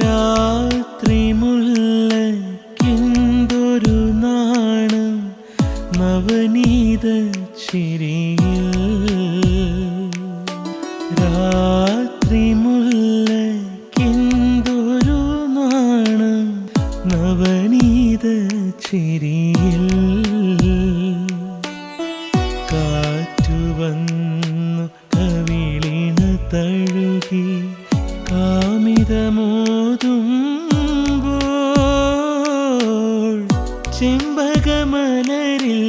രാത്രി മുല്ലക്കിന്തൊരു നാണം നവനീത ചിരിയിൽ. രാത്രി മുല്ലക്കിന്തൊരു നാണം നവനീത ചിരിയിൽ. കാറ്റു വന്നു കവിളിണ തഴുകി കാമിതമോതുമ്പോൾ ചെമ്പകമലരിൽ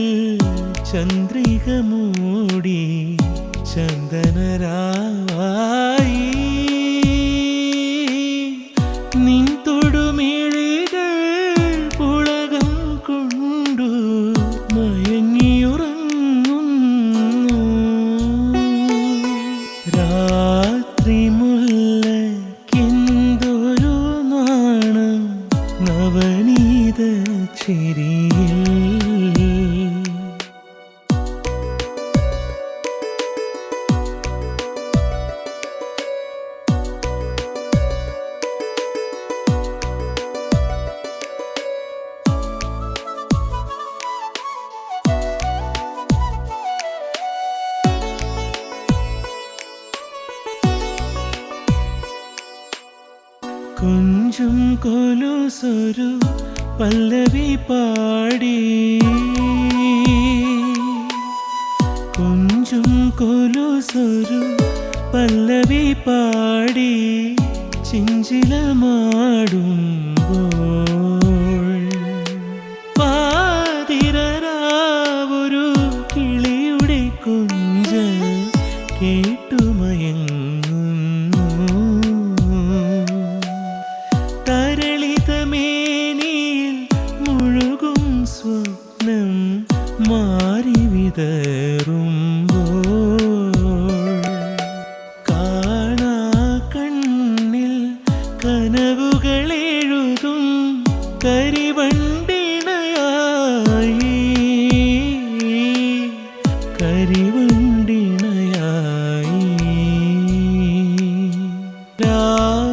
ചന്ദ്രിക മൂടി ചന്ദനരാവായി കുഞ്ചും കൊലുസൊരു പല്ലവി പാടി. കൊഞ്ചും കൊലുസൊരു പല്ലവി പാടി. ചിഞ്ചിലമാടുമ്പോൾ കാണാ കണ്ണിൽ കനവുകളെഴുതും കരിവണ്ടിണയായി. കരിവണ്ടിണയായി. രാത്രി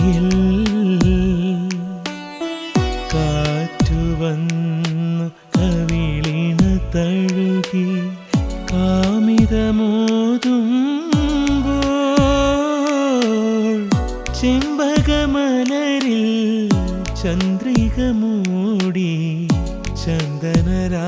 ചിരിയിൽ കാറ്റു വന്നു തഴുകി ചെമ്പകമലരിൽ ചന്ദ്രിക മൂടി ചന്ദനരാവായി